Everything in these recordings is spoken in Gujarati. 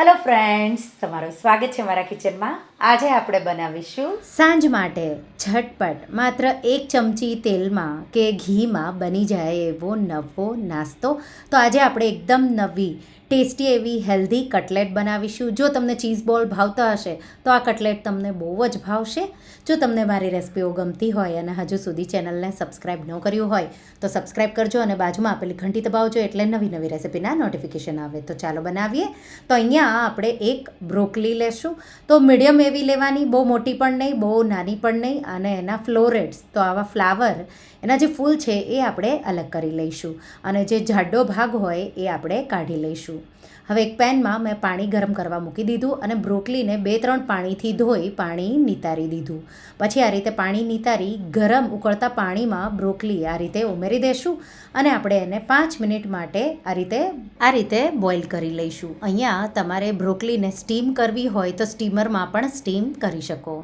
હેલો ફ્રેન્ડ્સ તમારું સ્વાગત છે મારા કિચનમાં. આજે આપણે બનાવીશું સાંજ માટે ઝટપટ, માત્ર એક ચમચી તેલમાં કે ઘીમાં બની જાય એવો નવો નાસ્તો. તો આજે આપણે એકદમ નવી ટેસ્ટી એવી હેલ્ધી કટલેટ બનાવીશું. જો તમને ચીઝ બોલ ભાવતા હશે, તો આ કટલેટ તમને બહુ જ ભાવશે. જો તમને મારી રેસિપીઓ ગમતી હોય અને હજુ સુધી ચેનલને સબસ્ક્રાઈબ ન કર્યું હોય, તો સબસ્ક્રાઈબ કરજો અને બાજુમાં આપેલી ઘંટી દબાવજો એટલે નવી નવી રેસિપીના નોટિફિકેશન આવે. તો ચાલો બનાવીએ. તો અહીંયા આપણે એક બ્રોકલી લેશું. તો મીડિયમ એવી લેવાની, બહુ મોટી પણ નહીં, બહુ નાની પણ નહીં અને એના ફ્લોરેટ્સ તો આવા ફ્લાવર એના જે ફૂલ છે એ આપણે અલગ કરી લઈશું. અને જે જાડો ભાગ હોય એ આપણે કાઢી લઈશું. હવે એક પેનમાં મેં પાણી ગરમ કરવા મૂકી દીધું અને બ્રોકલીને બે ત્રણ પાણીથી ધોઈ પાણી નિતારી દીધું. પછી આ રીતે પાણી નિતારી ગરમ ઉકળતા પાણીમાં બ્રોકલી આ રીતે ઉમેરી દઈશું અને આપણે એને પાંચ મિનિટ માટે આ રીતે આ રીતે બોઇલ કરી લઈશું. અહીંયા તમારે બ્રોકલીને સ્ટીમ કરવી હોય તો સ્ટીમરમાં પણ સ્ટીમ કરી શકો.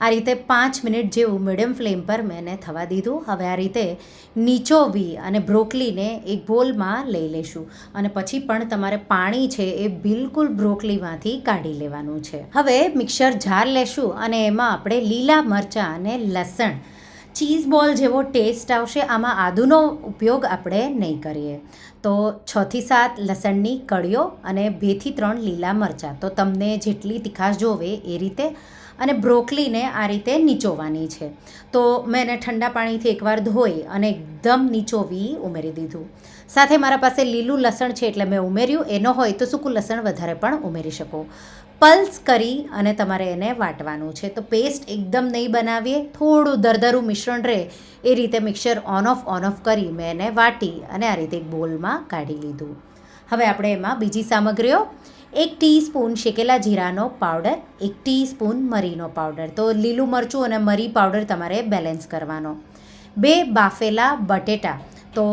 આ રીતે પાંચ મિનિટ જેવું મીડિયમ ફ્લેમ પર મેં એને થવા દીધું. હવે આ રીતે નીચોવી અને બ્રોકલીને એક બોલમાં લઈ લઈશું અને પછી પણ તમારે પાણી છે એ બિલકુલ બ્રોકલીમાંથી કાઢી લેવાનું છે. હવે મિક્સર જાર લેશું અને એમાં આપણે લીલા મરચાં અને લસણ, ચીઝ બોલ જેવો ટેસ્ટ આવશે, આમાં આદુનો ઉપયોગ આપણે નહીં કરીએ. તો છથી સાત લસણની કળીઓ અને બેથી ત્રણ લીલા મરચાં. તો તમને જેટલી તીખાશ જોવે એ રીતે અને બ્રોકલીને આ રીતે નીચોવાની છે. તો મેં એને ઠંડા પાણીથી એકવાર ધોઈ અને એકદમ નીચોવી ઉમેરી દીધું. સાથે મારા પાસે લીલું લસણ છે એટલે મેં ઉમેર્યું. એનો હોય તો સૂકું લસણ વધારે પણ ઉમેરી શકો. પલ્સ કરી અને તમારે એને વાટવાનું છે. તો પેસ્ટ એકદમ નહીં બનાવીએ, થોડું દરદરું મિશ્રણ રહે એ રીતે mixer on off on off કરી મેં એને વાટી અને આ રીતે એક બોલમાં કાઢી લીધું. હવે આપણે એમાં બીજી સામગ્રીઓ એક ટીસ્પૂન શેકેલા જીરાનો પાવડર, એક ટીસ્પૂન મરીનો પાવડર. તો લીલું મરચું અને મરી પાવડર તમારે બેલેન્સ કરવાનો. બે બાફેલા બટેટા. તો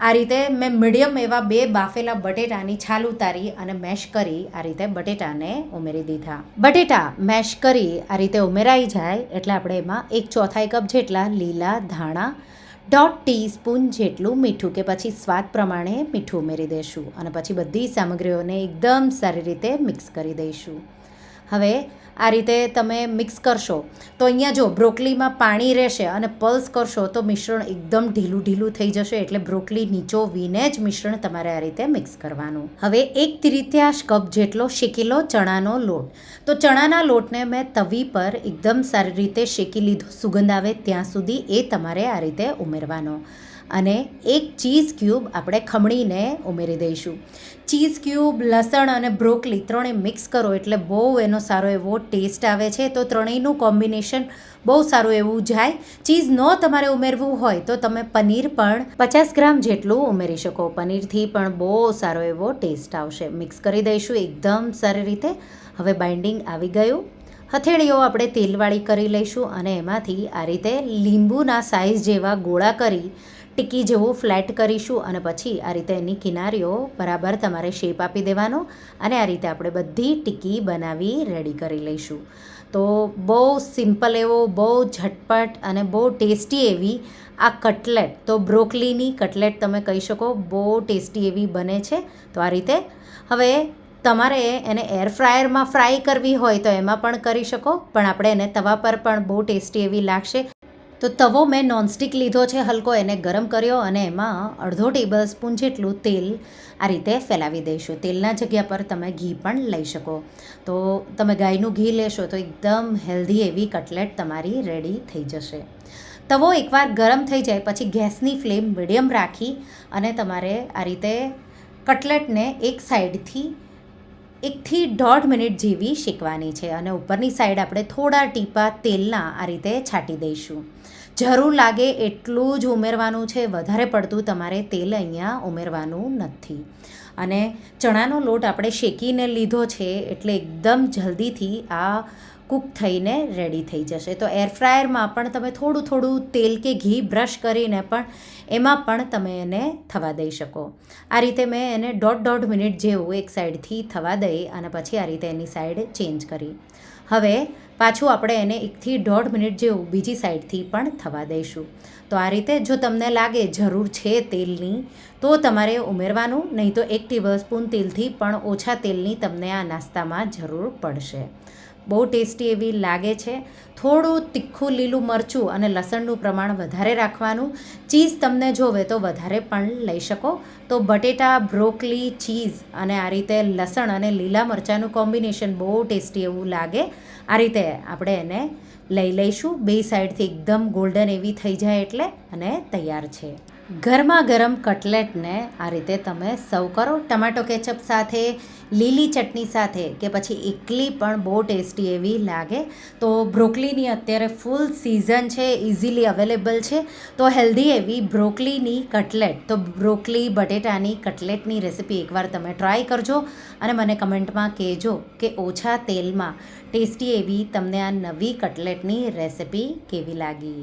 આ રીતે મેં મીડિયમ એવા બે બાફેલા બટેટાની છાલ ઉતારી અને મેશ કરી આ રીતે બટેટાને ઉમેરી દીધા. બટેટા મેશ કરી આ રીતે ઉમેરાઈ જાય એટલે આપણે એમાં એક ચોથાઈ કપ જેટલા લીલા ધાણા દોઢ ટીસ્પૂન જેટલું મીઠું કે પછી સ્વાદ પ્રમાણે મીઠું ઉમેરી દઈશું અને પછી બધી સામગ્રીઓને એકદમ સારી રીતે મિક્સ કરી દઈશું. હવે આ રીતે તમે મિક્સ કરશો. તો અહીંયા જો બ્રોકલીમાં પાણી રહેશે અને પલ્સ કરશો તો મિશ્રણ એકદમ ઢીલું ઢીલું થઈ જશે એટલે બ્રોકલી નીચોવીને જ મિશ્રણ તમારે આ રીતે મિક્સ કરવાનું. હવે એક ત્રિત્યાશ કપ જેટલો શેકેલો ચણાનો લોટ. તો ચણાના લોટને મેં તવી પર એકદમ સારી રીતે શેકી લીધો. સુગંધ આવે ત્યાં સુધી એ તમારે આ રીતે ઉમેરવાનો. અને એક ચીઝ ક્યુબ આપણે ખમણીને ઉમેરી દઈશું. ચીઝ ક્યુબ, લસણ અને બ્રોકલી ત્રણે મિક્સ કરો એટલે બહુ એનો સારો એવો ટેસ્ટ આવે છે. તો ત્રણેયનું કોમ્બિનેશન બહુ સારું એવું જાય. ચીઝ ન તમારે ઉમેરવું હોય તો તમે પનીર પણ પચાસ ગ્રામ જેટલું ઉમેરી શકો. પનીરથી પણ બહુ સારો એવો ટેસ્ટ આવશે. મિક્સ કરી દઈશું એકદમ સારી રીતે. હવે બાઇન્ડિંગ આવી ગયું. હથેળીઓ આપણે તેલવાળી કરી લઈશું અને એમાંથી આ રીતે લીંબુના સાઇઝ જેવા ગોળા કરી ટીકી જેવું ફ્લેટ કરીશું અને પછી આ રીતે એની કિનારીઓ બરાબર તમારે શેપ આપી દેવાનો અને આ રીતે આપણે બધી ટીકી બનાવી રેડી કરી લઈશું. તો બહુ સિમ્પલ એવો, બહુ ઝટપટ અને બહુ ટેસ્ટી એવી આ કટલેટ તો બ્રોકલીની કટલેટ તમે કહી શકો, બહુ ટેસ્ટી એવી બને છે. તો આ રીતે હવે તમારે એને એર ફ્રાયરમાં ફ્રાય કરવી હોય તો એમાં પણ કરી શકો, પણ આપણે એને તવા પર પણ બહુ ટેસ્ટી એવી લાગશે. તો તવો મેં નોનસ્ટિક લીધો છે, હલકો એને ગરમ કર્યો અને એમાં અડધો ટેબલ સ્પૂન જેટલું તેલ આ રીતે ફેલાવી દઈશું. તેલના જગ્યા પર તમે ઘી પણ લઈ શકો. તો તમે ગાયનું ઘી લેશો તો એકદમ હેલ્ધી એવી કટલેટ તમારી રેડી થઈ જશે. તવો એકવાર ગરમ થઈ જાય, પછી ગેસની ફ્લેમ મીડિયમ રાખી અને તમારે આ રીતે કટલેટને એક સાઈડથી એકથી દોઢ મિનિટ જેવી શેકવાની છે અને ઉપરની સાઈડ આપણે થોડા ટીપા તેલના આ રીતે છાંટી દઈશું. જરૂર લાગે એટલું જ ઉમેરવાનું છે, વધારે પડતું તમારે તેલ અહીંયા ઉમેરવાનું નથી. અને ચણાનો લોટ આપણે શેકીને લીધો છે એટલે એકદમ જલ્દીથી આ કૂક થઈને રેડી થઈ જશે. તો એર ફ્રાયરમાં પણ તમે થોડું થોડું તેલ કે ઘી બ્રશ કરીને પણ એમાં પણ તમે એને થવા દઈ શકો. આ રીતે મેં એને દોઢ દોઢ મિનિટ જેવું એક સાઈડથી થવા દઈ અને પછી આ રીતે એની સાઈડ ચેન્જ કરી. હવે પાછું આપણે એને એકથી દોઢ મિનિટ જેવું બીજી સાઈડથી પણ થવા દઈશું. તો આ રીતે જો તમને લાગે જરૂર છે તેલની, તો તમારે ઉમેરવાનું, નહીં તો એક ટેબલ સ્પૂન તેલથી પણ ઓછા તેલની તમને આ નાસ્તામાં જરૂર પડશે. બહુ ટેસ્ટી એવી લાગે છે. થોડું તીખું લીલું મરચું અને લસણનું પ્રમાણ વધારે રાખવાનું. ચીઝ તમને જોવે તો વધારે પણ લઈ શકો. તો બટેટા, બ્રોકલી, ચીઝ અને આ રીતે લસણ અને લીલા મરચાંનું કોમ્બિનેશન બહુ ટેસ્ટી એવું લાગે. આ રીતે આપણે એને લઈ લઈશું. બે સાઈડથી એકદમ ગોલ્ડન એવી થઈ જાય એટલે અને તૈયાર છે. ગરમા ગરમ કટલેટને આ રીતે તમે સર્વ કરો. ટમાટો કેચઅપ સાથે, લીલી ચટણી સાથે કે પછી એકલી પણ બહુ ટેસ્ટી એવી લાગે. તો બ્રોકલીની અત્યારે ફૂલ સિઝન છે ઇઝીલી અવેલેબલ છે. તો હેલ્ધી એવી બ્રોકલીની કટલેટ, તો બ્રોકલી બટેટાની કટલેટની રેસિપી એકવાર તમે ટ્રાય કરજો અને મને કમેન્ટમાં કહેજો કે ઓછા તેલમાં ટેસ્ટી એવી તમને આ નવી કટલેટની રેસિપી કેવી લાગી.